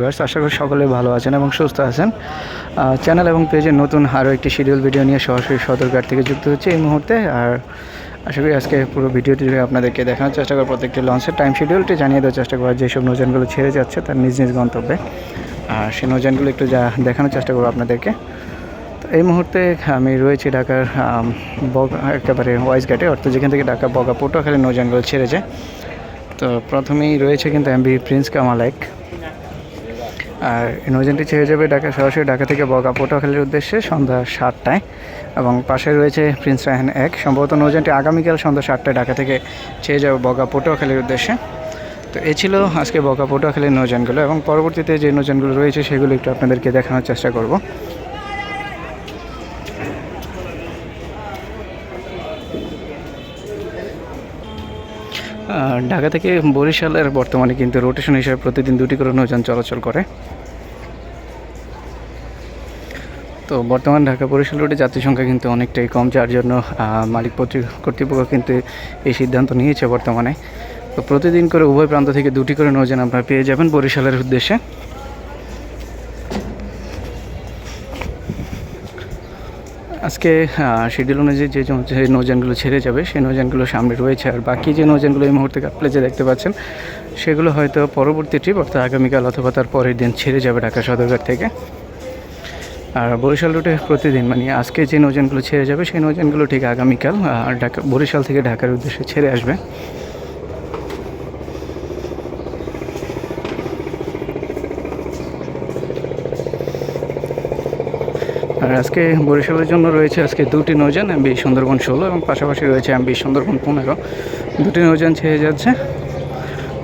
Viewers, আশা করি সকলে ভালো আছেন এবং সুস্থ আছেন। চ্যানেল এবং পেজে নতুন আরও একটি শিডিউল ভিডিও নিয়ে সরাসরি সদরঘাট থেকে যুক্ত হচ্ছে এই মুহূর্তে। আর আশা করি আজকে পুরো ভিডিওটি আপনাদেরকে দেখানোর চেষ্টা করব। প্রত্যেকটি লঞ্চের টাইম শিডিউলটি জানিয়ে দেওয়ার চেষ্টা করব। যেসব নৌযানগুলো ছেড়ে যাচ্ছে তার নিজ নিজ গন্তব্যে। আর সেই নৌযানগুলো একটু যা দেখানোর চেষ্টা করব আপনাদেরকে। তো এই মুহূর্তে আমি রয়েছি ঢাকার বগ- একেবারে ওয়াইজ ঘাটে অর্থাৎ যেখান থেকে ঢাকা বগা পটুয়াখালী নৌযানগুলো ছেড়ে যায় তো প্রথমেই রয়েছে কিন্তু এমবি প্রিন্স কামালাইক আর এই নৌযানটি ছেড়ে যাবে ঢাকা, সরাসরি ঢাকা থেকে বগা পটুয়াখালীর উদ্দেশ্যে সন্ধ্যা সাতটায়। এবং পাশে রয়েছে প্রিন্স রায়হান এক। সম্ভবত নৌযানটি আগামীকাল সন্ধ্যা সাতটায় ঢাকা থেকে ছেড়ে যাবে বগা পটুয়াখালীর উদ্দেশ্যে। তো এ ছিল আজকে বগা পটুয়াখালীর নৌযানগুলো এবং পরবর্তীতে যে নৌযানগুলো রয়েছে সেগুলো একটু আপনাদেরকে দেখানোর চেষ্টা করব। ঢাকা থেকে বরিশালের বর্তমানে কিন্তু রোটেশন হিসেবে প্রতিদিন দুটি করে নৌযান চলাচল করে। তো বর্তমান ঢাকা বরিশাল রোডে যাত্রী সংখ্যা কিন্তু অনেকটাই কম, যার জন্য মালিক কর্তৃপক্ষ কিন্তু এই সিদ্ধান্ত নিয়েছে বর্তমানে। তো প্রতিদিন করে উভয় প্রান্ত থেকে দুটি করে নৌযান আপনারা পেয়ে যাবেন বরিশালের উদ্দেশ্যে। আজকে শিডিউল অনুযায়ী যে জন- যে নৌযানগুলো ছেড়ে যাবে, সেই নৌযানগুলো সামনে রয়েছে। আর বাকি যে নৌযানগুলো এই মুহূর্তে প্লেজে দেখতে পাচ্ছেন, সেগুলো হয়তো পরবর্তী ট্রিপ, অর্থাৎ আগামীকাল অথবা তার পরের দিন ছেড়ে যাবে ঢাকা সদরঘাট থেকে। বরিশাল রুটে প্রতিদিন মানে আজকে যে নৌযানগুলো ছেড়ে যাবে, সেই নৌযানগুলো ঠিক আগামীকাল আর ঢাকা বরিশাল থেকে ঢাকার উদ্দেশ্যে ছেড়ে আসবে। আর আজকে বরিশালের জন্য রয়েছে আজকে দুটি নৌযান এমবি সুন্দরবন ষোলো এবং পাশাপাশি রয়েছে এমবি সুন্দরবন পনেরো। দুটি নৌযান ছেড়ে যাচ্ছে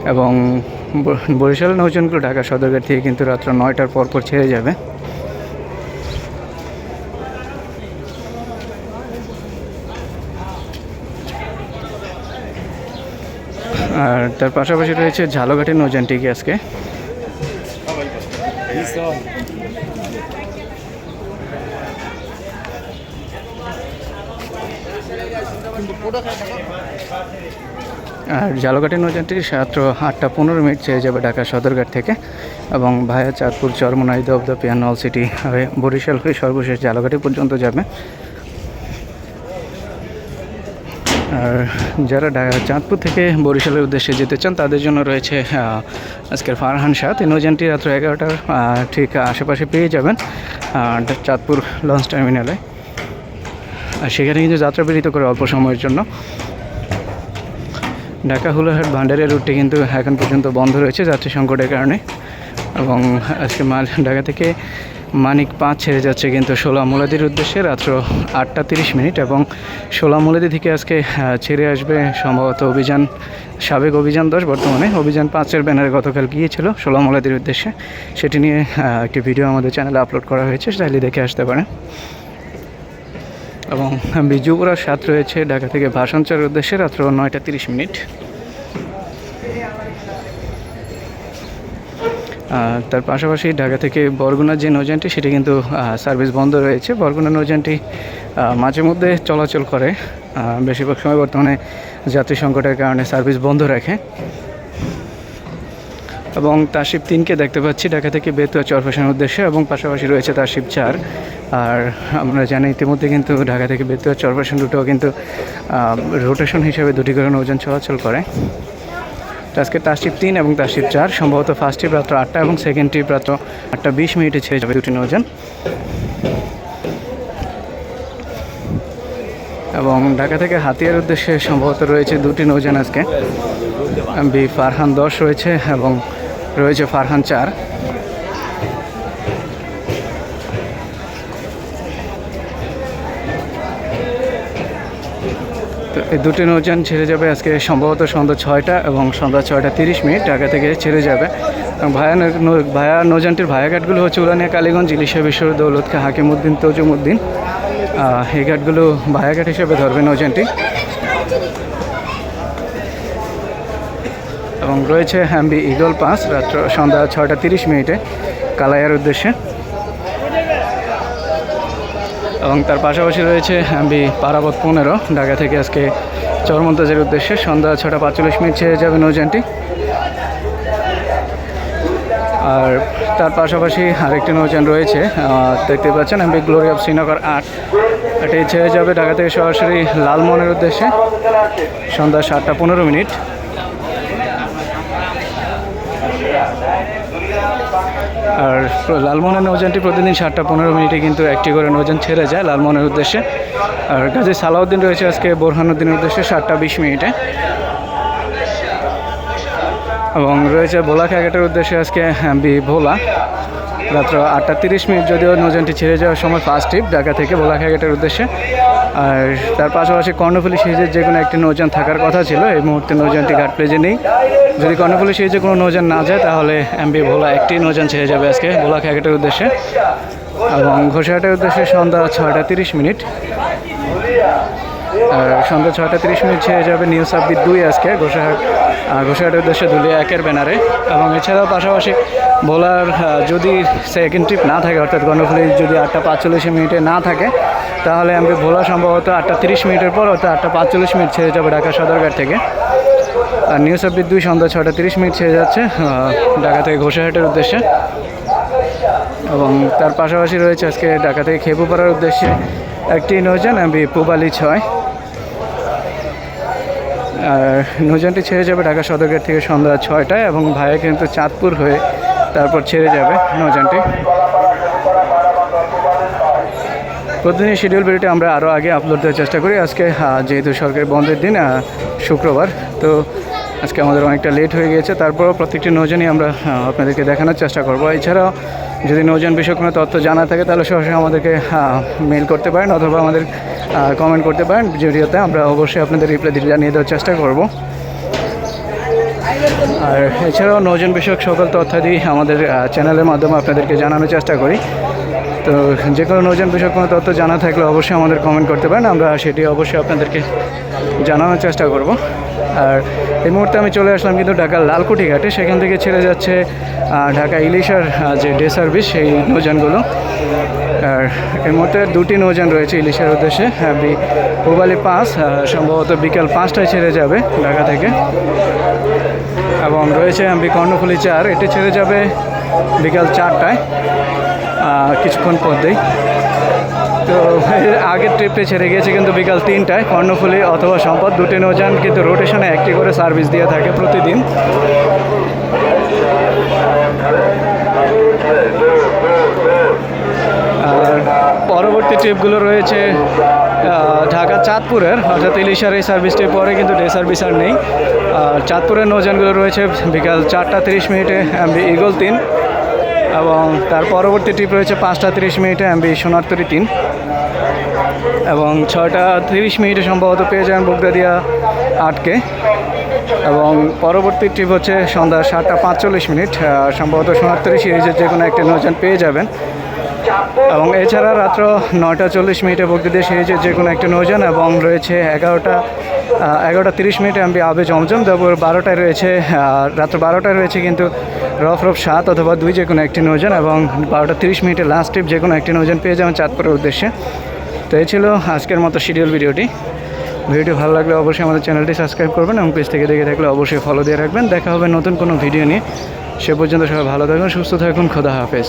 এবং ব- বরিশালের নৌযানগুলো ঢাকা সদরঘাট থেকে কিন্তু রাত্র নয়টার পর পর ছেড়ে যাবে আর তার পাশাপাশি রয়েছে ঝালঘাটের নৌযানটিকে আজকে। আর জালঘাটের নৌযানটি রাত্র আটটা পনেরো মিনিট চেয়ে যাবে ঢাকা সদরঘাট থেকে এবং ভায়া চাঁদপুর চরমনাই দবদা পিয়ানল সিটি হয়ে বরিশাল হয়ে সর্বশেষ জালঘাটি পর্যন্ত যাবে। আর যারা চাঁদপুর থেকে বরিশালের উদ্দেশ্যে যেতে চান, তাদের জন্য রয়েছে আজকের ফারহান এই নৌযানটি রাত্র এগারোটার ঠিক আশেপাশে পেয়ে যাবেন চাঁদপুর লঞ্চ টার্মিনালে। আর সেখানে কিন্তু যাত্রা বিরত করে অল্প সময়ের জন্য। ঢাকা হুলাহাট ভান্ডারের রুটটি কিন্তু এখন পর্যন্ত বন্ধ রয়েছে যাত্রী সংকটের কারণে। এবং আজকে মাল ঢাকা থেকে মানিক পাঁচ ছেড়ে যাচ্ছে কিন্তু ষোলা মোলাদির উদ্দেশ্যে রাত্র আটটা তিরিশ মিনিট এবং ষোলা মোলাদি থেকে আজকে ছেড়ে আসবে সম্ভবত অভিযান, সাবেক অভিযান দশ, বর্তমানে অভিযান পাঁচের ব্যানারে গতকাল গিয়েছিল ষোলা মোলাদির উদ্দেশ্যে। সেটি নিয়ে একটি ভিডিও আমাদের চ্যানেলে আপলোড করা হয়েছে, চাইলে দেখে আসতে পারেন। এবং বিজুপুরার সাত রয়েছে ঢাকা থেকে ভাষণচার উদ্দেশ্যে রাত্র নয়টা তিরিশ মিনিট। তার পাশাপাশি ঢাকা থেকে বরগুনার যে নৌযানটি, সেটি কিন্তু সার্ভিস বন্ধ রয়েছে। বরগুনা নৌযানটি মাঝে মধ্যে চলাচল করে। বেশিরভাগ সময় বর্তমানে যাত্রী সংকটের কারণে সার্ভিস বন্ধ রাখে। এবং তারশিপ তিনকে দেখতে পাচ্ছি, ঢাকা থেকে বেতুয়া চরফেশনের উদ্দেশ্যে এবং পাশাপাশি রয়েছে তারশিপ চার। আর আমরা জানি ইতিমধ্যে কিন্তু ঢাকা থেকে বেতুয়া চরফেশন রুটেও কিন্তু রোটেশন হিসেবে দুটি করে নৌযান চলাচল করে। তো আজকে তারশিপ তিন এবং তারশিপ চার। সম্ভবত ফার্স্ট ট্রিপ রাত্র আটটা এবং সেকেন্ড ট্রিপ রাত্র আটটা বিশ মিনিটে ছেড়ে যাবে দুটি নৌজান। এবং ঢাকা থেকে হাতিয়ার উদ্দেশ্যে সম্ভবত রয়েছে দুটি নৌজান আজকে। বি ফারহান দশ রয়েছে এবং রয়েছে ফারহান চার। এই দুটি নৌযান ছেড়ে যাবে আজকে সম্ভবত সন্ধ্যা ছয়টা এবং সন্ধ্যা ছয়টা তিরিশ মিনিট ঢাকা থেকে ছেড়ে যাবে। এবং ভায়া ভায়া নৌযানটির ভায়াঘাটগুলো হচ্ছে উলানিয়া, কালীগঞ্জ, ইলিশা, বিশ্বর দৌলত খা হাকিমুদ্দিন তজুমুদ্দিন এই ঘাটগুলো ভায়াঘাট হিসেবে ধরবে নৌযানটি। এবং রয়েছে হ্যাম্বি ইগল পাস, রাত্র সন্ধ্যা ছয়টা তিরিশ মিনিটে কালাইয়ার উদ্দেশ্যে। এবং তার পাশাপাশি রয়েছে হ্যাম্বি পারাবত পনেরো, ঢাকা থেকে আজকে চরমন্তাজের উদ্দেশ্যে সন্ধ্যা ছটা পাঁচচল্লিশ মিনিট ছেড়ে যাবে নৌযানটি। আর তার পাশাপাশি আরেকটি নৌযান রয়েছে দেখতে পাচ্ছেন এমবি গ্লোরি অফ শ্রীনগর আট। এটি ছেড়ে যাবে ঢাকা থেকে সরাসরি লালমনের উদ্দেশ্যে। সন্ধ্যা সাতটা পনেরো মিনিট। আর লালমোহনের নৌজানটি প্রতিদিন সাতটা পনেরো মিনিটে কিন্তু একটি করে নৌজান ছেড়ে যায় লালমোহনের উদ্দেশ্যে। আর কাজে সালাউদ্দিন রয়েছে আজকে বোরহানুদ্দিনের উদ্দেশ্যে সাতটা বিশ মিনিটে। এবং রয়েছে ভোলা ক্যাকেটের উদ্দেশ্যে আজকে বি ভোলা। রাত্র আটটা তিরিশ মিনিট যদিও নৌযানটি ছেড়ে যাওয়ার সময় ফার্স্ট ট্রিপ ঢাকা থেকে ভোলা ক্যাগেটের উদ্দেশ্যে। আর তার পাশাপাশি কর্ণফুলি সিরিজের যে কোনো একটি নৌযান থাকার কথা ছিল, এই মুহূর্তে নৌযানটি ঘাট প্লেজে নেই। যদি কর্ণফুলি সিরিজে কোনো নৌযান না যায়, তাহলে এমবি ভোলা একটি নৌযান ছেড়ে যাবে আজকে ভোলা ক্যাগেটের উদ্দেশ্যে। এবং ঘোষাহাটের উদ্দেশ্যে সন্ধ্যা ছয়টা তিরিশ মিনিট। সন্ধ্যা ছয়টা তিরিশ মিনিট ছেড়ে যাবে নিউ সাব্বির দুই আজকে ঘোষাহাট আহ, ঘোষাহাটের উদ্দেশ্যে দুলিয়া একের ব্যানারে এবং এছাড়াও পাশাপাশি বোলার যদি সেকেন্ড ট্রিপ না থাকে অর্থাৎ গণফুলি যদি আটটা পাঁচচল্লিশ মিনিটে না থাকে তাহলে আমি ভোলা সম্ভবত আটটা তিরিশ মিনিটের পর অর্থাৎ আটটা পাঁচচল্লিশ মিনিট ছেড়ে যাবে ঢাকা সদরঘাট থেকে। আর নিউ সাব্বির দুই সন্ধ্যা ছটা তিরিশ মিনিট ছেড়ে যাচ্ছে ঢাকা থেকে ঘোষাহাটের উদ্দেশ্যে। এবং তার পাশাপাশি রয়েছে আজকে ঢাকা থেকে খেপুপাড়ার উদ্দেশ্যে একটি নৌযান আমি পুবালি ছয়। আর নৌযানটি ছেড়ে যাবে ঢাকা সদরঘাট থেকে সন্ধ্যা ছয়টায় এবং ভাইয়া কিন্তু চাঁদপুর হয়ে তারপর ছেড়ে যাবে নৌযানটি। প্রতিদিন শিডিউল ভিডিওটি আমরা আরও আগে আপলোড দেওয়ার চেষ্টা করি। আজকে যেহেতু সরকারি বন্ধের দিন শুক্রবার, তো আজকে আমাদের অনেকটা লেট হয়ে গিয়েছে। তারপরও প্রত্যেকটি নৌজানই আমরা আপনাদেরকে দেখানোর চেষ্টা করব। এছাড়াও যদি নৌযান বিষয়ে কোনো তথ্য জানা থাকে, তাহলে সরাসরি আমাদেরকে মেল করতে পারেন অথবা আমাদের কমেন্ট করতে পারেন। ভিডিওতে আমরা অবশ্যই আপনাদের রিপ্লাই দিয়ে জানিয়ে দেওয়ার চেষ্টা করব। আর এছাড়াও নৌযান বিষয়ক সকল তথ্যাদি আমাদের চ্যানেলের মাধ্যমে আপনাদেরকে জানানোর চেষ্টা করি। তো যে কোনো নৌযান বিষয়ক কোনো তথ্য জানা থাকলে অবশ্যই আমাদের কমেন্ট করতে পারেন। আমরা সেটি অবশ্যই আপনাদেরকে জানানোর চেষ্টা করব। আর এই মুহূর্তে আমি চলে আসলাম কিন্তু ঢাকার লালকুঠি ঘাটে। সেখান থেকে ছেড়ে যাচ্ছে ঢাকা ইলিশার যে ডে সার্ভিস সেই নৌযানগুলো। আর এই মুহূর্তে দুটি নৌযান রয়েছে ইলিশের উদ্দেশ্যে। পুবালি পাঁচ সম্ভবত বিকাল পাঁচটায় ছেড়ে যাবে ঢাকা থেকে। এবং রয়েছে এমবি কর্ণফুলি চার, এটি ছেড়ে যাবে বিকাল চারটায় কিছুক্ষণ পরতেই তো আগের ট্রিপে ছেড়ে গিয়েছে কিন্তু বিকাল তিনটায় কর্ণফুলি অথবা সম্পদ। দুটি নৌযান কিন্তু রোটেশনে একটি করে সার্ভিস দিয়ে থাকে প্রতিদিন। আর পরবর্তী ট্রিপগুলো রয়েছে ঢাকা চাঁদপুরের, অর্থাৎ ইলিশার এই সার্ভিসটির পরে কিন্তু ডে সার্ভিস আর নেই। আর চাঁদপুরের নৌযানগুলো রয়েছে বিকাল চারটা তিরিশ মিনিটে ইগল তিন। এবং তার পরবর্তী ট্রিপ রয়েছে পাঁচটা তিরিশ মিনিটে এমবি সোনারতরি তিন। এবং ছয়টা তিরিশ মিনিটে সম্ভবত পেয়ে যাবেন বগদাদিয়া আটকে। এবং পরবর্তী ট্রিপ হচ্ছে সন্ধ্যা সাতটা পাঁচচল্লিশ মিনিট সম্ভবত সোনারতরি সিরিজের যে কোনো একটা নৌযান পেয়ে যাবেন। এবং এছাড়া রাত্র নয়টা চল্লিশ মিনিটে বগদিদের সিরিজের যে কোনো একটা নৌযান এবং রয়েছে এগারোটা এগারোটা তিরিশ মিনিটে আমি আবে জমজম তারপর বারোটায় রয়েছে রাত্র বারোটায় রয়েছে কিন্তু রফ রফ সাত অথবা দুই যে কোনো একটি নৌজান এবং বারোটা তিরিশ মিনিটে লাস্ট ট্রিপ যে কোনো একটি নৌজান পেয়ে যাবেন চাঁদপুরের উদ্দেশ্যে। তো এই ছিল আজকের মতো শিডিউল ভিডিওটি। ভিডিওটি ভালো লাগলে অবশ্যই আমাদের চ্যানেলটি সাবস্ক্রাইব করবেন এবং পেজ থেকে দেখে থাকলে অবশ্যই ফলো দিয়ে রাখবেন। দেখা হবে নতুন কোনো ভিডিও নিয়ে। সে পর্যন্ত সবাই ভালো থাকুন, সুস্থ থাকুন, খোদা হাফেজ।